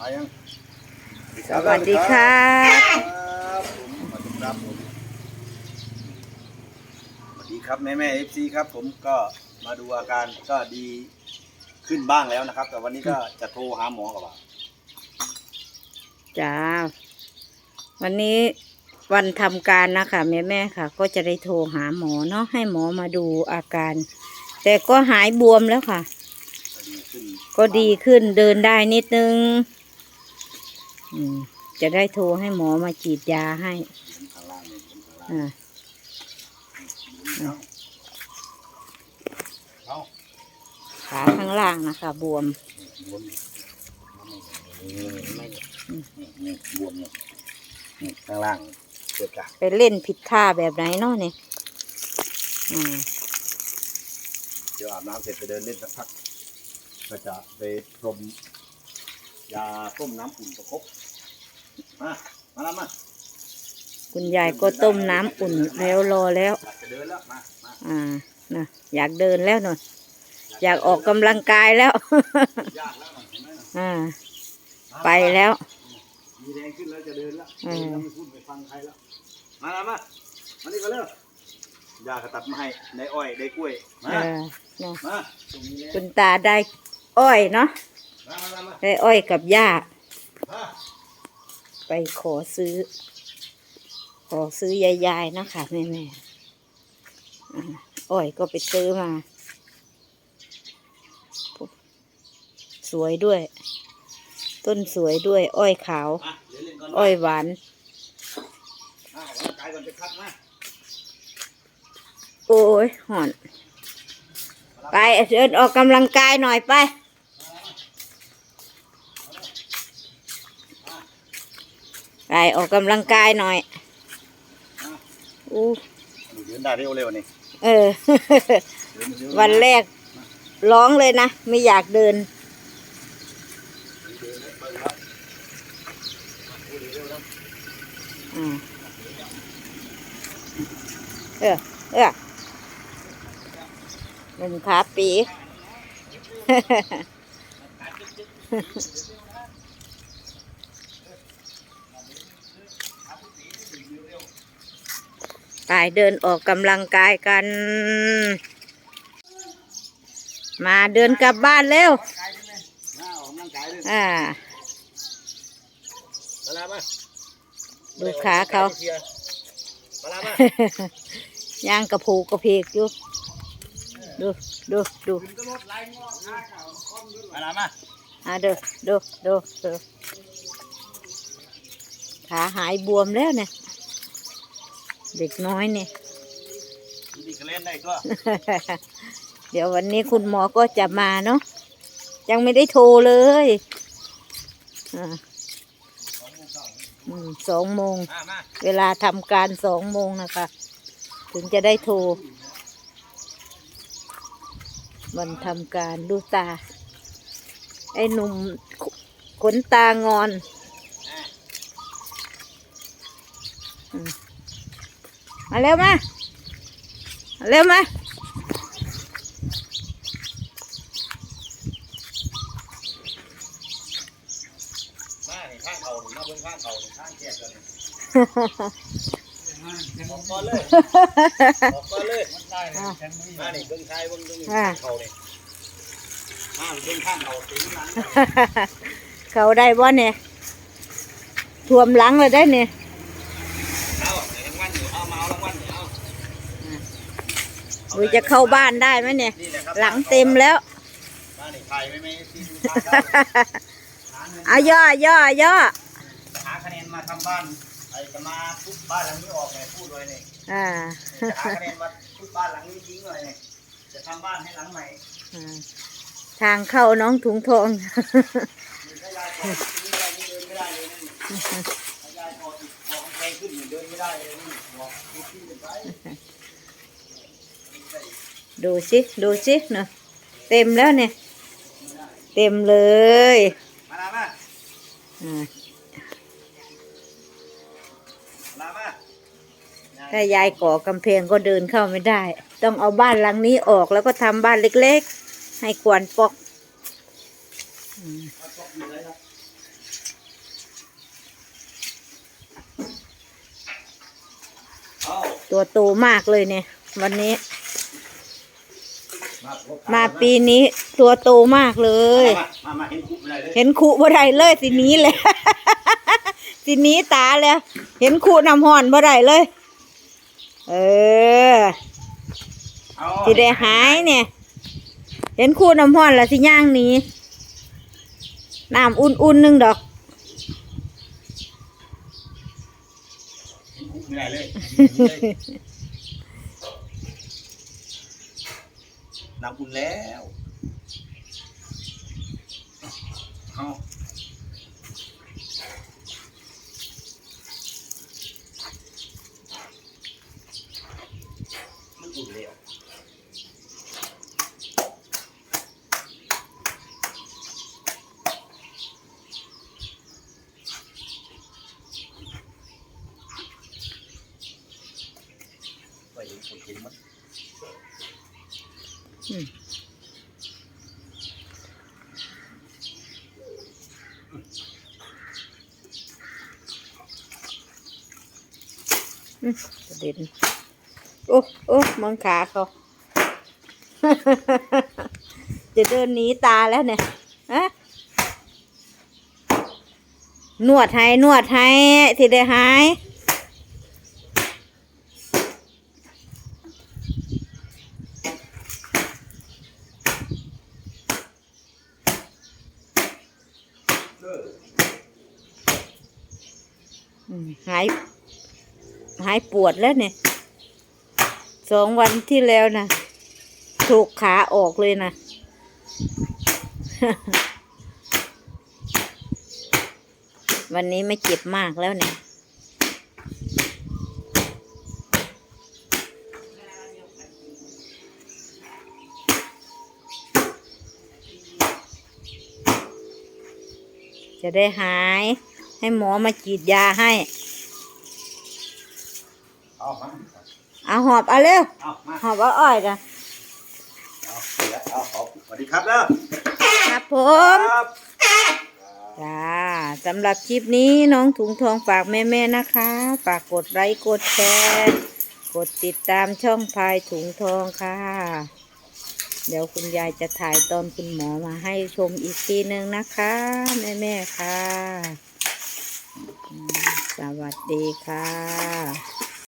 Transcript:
มายังสวัสดีครับครับผมสวัสดีครับผมสวัสดีครับแม่แม่เอฟซีครับ ผมก็มาดูอาการก็ดีขึ้นบ้างแล้วนะครับ แต่วันนี้ก็จะโทรหาหมอกับว่าจ้า วันนี้วันทำการนะคะแม่แม่ๆค่ะ ก็จะได้โทรหาหมอเนาะให้หมอมาดูอาการ แต่ก็หายบวมแล้วค่ะจะดีขึ้นก็ดีขึ้นเดินได้นิดนึงอืม จะได้โทรให้หมอมาฉีดยาให้เห็นข้างล่างเนี่ยเห็นข้างล่างอ่าเอาขาข้างล่างนะคะ บวมบวมนี่ไม่นี่นี่บวมเนี่ยนี่ข้างล่างเกิดจากไปเล่นผิดท่าแบบไหนเนาะเนี่ยอืมเดี๋ยวอาบน้ำเสร็จไปเดินเล่นสักพัก ก็จะไปพรม ยาต้มน้ำอุ่นประคบมา มาแล้วมาคุณยายก็ต้มน้ำอุ่นแล้วรอแล้ว อยากจะเดินแล้วมามาอ่านะอยากเดินแล้วหน่อยอยากออกกำลังกายแล้ว ยากแล้วหน่อยเห็นไหมน่ะอ่า มาไปแล้ว มีแรงขึ้นแล้วจะเดินแล้วอืมเดินแล้วไม่พูดไม่ฟังใครแล้ว มาแล้วมา มานี่ก็เร็วยาก็ตัดมาให้ในอ้อยในกล้วยเอมาอนะมาตรงนี้แล้วคุณตาได้อ้อยเนาะมามามามา ได้อ้อยกับหญ้ามาไปขอซื้อ ขอซื้อยายๆนะคะแม่แม่ๆอ่าอ้อยก็ไปซื้อมา สวยด้วย ต้นสวยด้วย อ้อยขาวมาเดี๋ยวเล่นก่อนอ้อยหวานมาออกกำลังกายก่อนจะคัดมาโอ้ยห่อน ไปเดินออกกำลังกายหน่อยไป ไปออกกำลังกายหน่อยอู้เดินได้เร็วเร็วนี่เออเดินเร็ววันแรกร้องเลยนะ ไม่อยากเดินอ่าเออ เออหนุ่มขาปี ไปเดินออกกำลังกายกัน มาเดินกลับบ้านเร็วมาออกกำลังกายเลยอ่ามาลามาดูขาเขามาลามาย่างกระผูกระเพกอยู่ดูดูดูมาลามาอ่าดูดูดูดูขาหายบวมแล้วเนี่ย เด็กน้อยเนี่ยดีก็เล่นได้ก็เดี๋ยววันนี้คุณหมอก็จะมาเนาะยังไม่ได้โทรเลยอ่าอืมสองโมง มามาเวลาทำการสองโมงนะคะ ถึงจะได้โทรวันทำการดูตา ไอ้หนุ่มขขนตางอนอืมมา เร็วมามาเร็วมามานี่ข้างเขานี่มาเบิ่งข้างเขานี่ข้างแก่กันนี่ออกก่อนเลยออกก่อนเลยมานี่เบิ่งชายเบิ่งเบิ่งข้างเขานี่มาเบิ่งข้างเขาตีหลังเขาได้บ่เนี่ยท่วมหลังเลยได้เนี่ย เอาในรางวัลอยู่เอามาเอารางวัลอยู่เอา หรือจะเข้าบ้านได้ไหมเนี่ยนี่แหละครับหลังเต็มแล้วมานี่ถ่ายไว้ไหมที่ดูทางเขาหาเงินเอาย่อย่อย่อหาคะแนนมาทำบ้านไอ้จะมาทุบบ้านหลังนี้ออกไงพูดไว้เนี่ยอ่าจะหาคะแนนมาทุบบ้านหลังนี้ทิ้งเลยเนี่ยจะทำบ้านให้หลังใหม่อ่าทางเข้าน้องถุงทอง ดูสิดูสิเนาะเต็มแล้วเนี่ย เต็มเลยถ้ายายก่อกำแพงก็เดินเข้าไม่ได้ ต้องเอาบ้านหลังนี้ออกแล้วก็ทำบ้านเล็กๆ ให้กวนปอกตัวโตมากเลยเนี่ย วันนี้ มาพบมาปีนี้ตัวโตมากเลย มามามาเห็นคุบอะไรเลยเห็นขู่บ่ได้เลยสิหนี้เลย สิหนี้ตาแล้วเห็นขู่น้ำห่อนบ่ได้เลย เออเอาสิได้หายเนี่ย เห็นขู่น้ำห่อนแล้วสิย่างหนี้น้ำอุ่นๆหนึงดอกเห็นคุบไม่ได้เลย น้ำอุ่นแล้ว เอามันอุ่นแล้ว ไปเห็นคนกินมัน อืม อืม กระเด็นโอ้โอ้มองขาเขา จะเดินหนีตาแล้วเนี่ยอะนวดให้ นวดให้ที่ได้หาย เออ อืม หาย หายปวดแล้วเนี่ยสองวันที่แล้วนะถูกขาออกเลยนะวันนี้ไม่เจ็บมากแล้วเนี่ย จะได้หาย ให้หมอมาฉีดยาให้ เอามา เอา หอบเอาเร็วเอามาหอบเอาอ้อยกันเอาเดี๋ยวเอาขอบสวัสดีครับแล้วครับผคมรับจ้าสำหรับคลิปนี้น้องถุงทองฝากแม่ๆนะคะ ฝากกดไลค์กดแชร์กดติดตามช่องพายถุงทองค่ะ เดี๋ยวคุณยายจะถ่ายตอนคุณหมอมาให้ชมอีกทีหนึ่งนะคะ แม่ๆค่ะอืมสวัสดีค่ะ